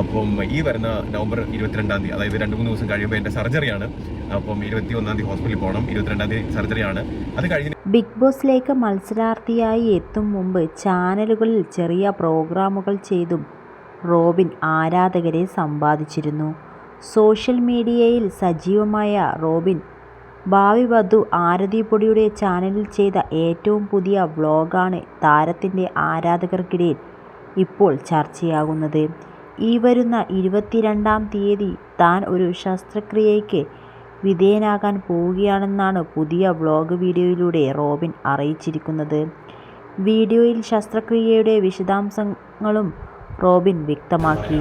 അപ്പം ഈ വരുന്ന നവംബർ ഇരുപത്തിരണ്ടാം തീയതി അതായത് രണ്ട് മൂന്ന് ദിവസം കഴിയുമ്പോൾ എന്റെ സർജറിയാണ് അപ്പം ഇരുപത്തി ഒന്നാം തീയതി ഹോസ്പിറ്റലിൽ പോകണം ഇരുപത്തിരണ്ടാം തീയതി സർജറിയാണ് അത് കഴിഞ്ഞ് ബിഗ് ബോസിലേക്ക് മത്സരാർത്ഥിയായി എത്തും മുമ്പ് ചാനലുകളിൽ ചെറിയ പ്രോഗ്രാമുകൾ ചെയ്തും റോബിൻ ആരാധകരെ സമ്പാദിച്ചിരുന്നു. സോഷ്യൽ മീഡിയയിൽ സജീവമായ റോബിൻ ഭാവി വധു ആരതി പൊടിയുടെ ചാനലിൽ ചെയ്ത ഏറ്റവും പുതിയ വ്ലോഗാണ് താരത്തിന്റെ ആരാധകർക്കിടയിൽ ഇപ്പോൾ ചർച്ചയാകുന്നത്. ഈ വരുന്ന ഇരുപത്തിരണ്ടാം തീയതി താൻ ഒരു ശസ്ത്രക്രിയയ്ക്ക് വിധേയനാകാൻ പോവുകയാണെന്നാണ് പുതിയ വ്ലോഗ് വീഡിയോയിലൂടെ റോബിൻ അറിയിച്ചിരിക്കുന്നത്. വീഡിയോയിൽ ശസ്ത്രക്രിയയുടെ വിശദാംശങ്ങളും റോബിൻ വ്യക്തമാക്കി.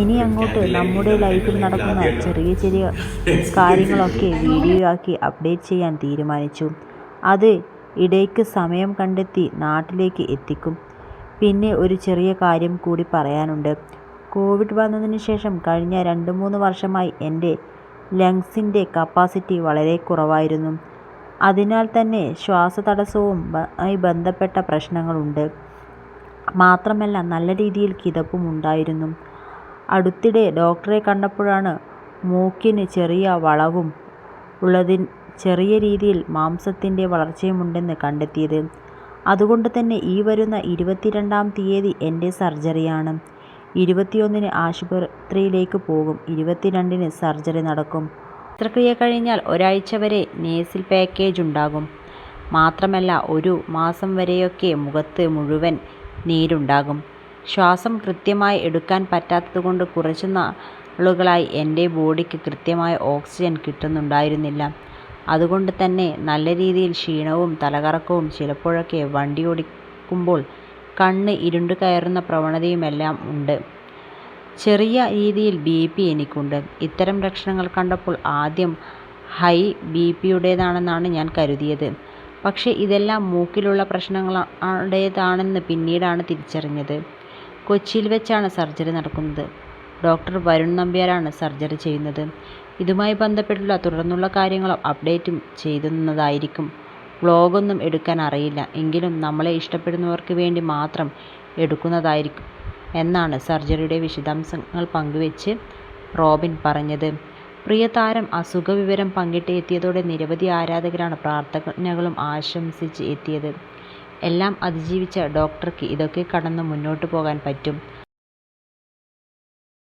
ഇനി അങ്ങോട്ട് നമ്മുടെ ലൈഫിൽ നടക്കുന്ന ചെറിയ ചെറിയ കാര്യങ്ങളൊക്കെ വീഡിയോ ആക്കി അപ്ഡേറ്റ് ചെയ്യാൻ തീരുമാനിച്ചു. അത് ഇടയ്ക്ക് സമയം കണ്ടെത്തി നാട്ടിലേക്ക് എത്തിക്കും. പിന്നെ ഒരു ചെറിയ കാര്യം കൂടി പറയാനുണ്ട്. കോവിഡ് വന്നതിന് ശേഷം കഴിഞ്ഞ രണ്ട് മൂന്ന് വർഷമായി എന്റെ ലങ്സിന്റെ കപ്പാസിറ്റി വളരെ കുറവായിരുന്നു. അതിനാൽ തന്നെ ശ്വാസതടസ്സവും ആയി ബന്ധപ്പെട്ട പ്രശ്നങ്ങളുണ്ട്. മാത്രമല്ല നല്ല രീതിയിൽ കിതപ്പും ഉണ്ടായിരുന്നു. അടുത്തിടെ ഡോക്ടറെ കണ്ടപ്പോഴാണ് മൂക്കിന് ചെറിയ വളവും ഉള്ളതിൻ ചെറിയ രീതിയിൽ മാംസത്തിന്റെ വളർച്ചയുമുണ്ടെന്ന് കണ്ടെത്തിയത്. അതുകൊണ്ട് തന്നെ ഈ വരുന്ന ഇരുപത്തിരണ്ടാം തീയതി എന്റെ സർജറിയാണ്. ഇരുപത്തിയൊന്നിന് ആശുപത്രിയിലേക്ക് പോകും. ഇരുപത്തിരണ്ടിന് സർജറി നടക്കും. ശസ്ത്രക്രിയ കഴിഞ്ഞാൽ ഒരാഴ്ച വരെ നേസിൽ പാക്കേജ് ഉണ്ടാകും. മാത്രമല്ല ഒരു മാസം വരെയൊക്കെ മുഖത്ത് മുഴുവൻ നീരുണ്ടാകും. ശ്വാസം കൃത്യമായി എടുക്കാൻ പറ്റാത്തതുകൊണ്ട് കുറച്ചു നാളുകളായി എന്റെ ബോഡിക്ക് കൃത്യമായ ഓക്സിജൻ കിട്ടുന്നുണ്ടായിരുന്നില്ല. അതുകൊണ്ട് തന്നെ നല്ല രീതിയിൽ ക്ഷീണവും തലകറക്കവും ചിലപ്പോഴൊക്കെ വണ്ടി ഓടിക്കുമ്പോൾ കണ്ണ് ഇരുണ്ടു കയറുന്ന പ്രവണതയുമെല്ലാം ഉണ്ട്. ചെറിയ രീതിയിൽ ബി പി എനിക്കുണ്ട്. ഇത്തരം ലക്ഷണങ്ങൾ കണ്ടപ്പോൾ ആദ്യം ഹൈ ബി പിയുടേതാണെന്നാണ് ഞാൻ കരുതിയത്. പക്ഷേ ഇതെല്ലാം മൂക്കിലുള്ള പ്രശ്നങ്ങളുടേതാണെന്ന് പിന്നീടാണ് തിരിച്ചറിഞ്ഞത്. കൊച്ചിയിൽ വെച്ചാണ് സർജറി നടക്കുന്നത്. ഡോക്ടർ വരുൺ നമ്പ്യാരാണ് സർജറി ചെയ്യുന്നത്. ഇതുമായി ബന്ധപ്പെട്ടുള്ള തുടർന്നുള്ള കാര്യങ്ങളും അപ്ഡേറ്റും ചെയ്യുന്നതായിരിക്കും വ്ളോഗൊന്നും എടുക്കാൻ അറിയില്ല. എങ്കിലും നമ്മളെ ഇഷ്ടപ്പെടുന്നവർക്ക് വേണ്ടി മാത്രം എടുക്കുന്നതായിരിക്കും എന്നാണ് സർജറിയുടെ വിശദാംശങ്ങൾ പങ്കുവെച്ച് റോബിൻ പറഞ്ഞത്. പ്രിയ താരം അസുഖവിവരം പങ്കിട്ട് എത്തിയതോടെ നിരവധി ആരാധകരാണ് പ്രാർത്ഥനകളും ആശംസിച്ച് എത്തിയത്. എല്ലാം അതിജീവിച്ച ഡോക്ടർക്ക് ഇതൊക്കെ കടന്ന് മുന്നോട്ട് പോകാൻ പറ്റും.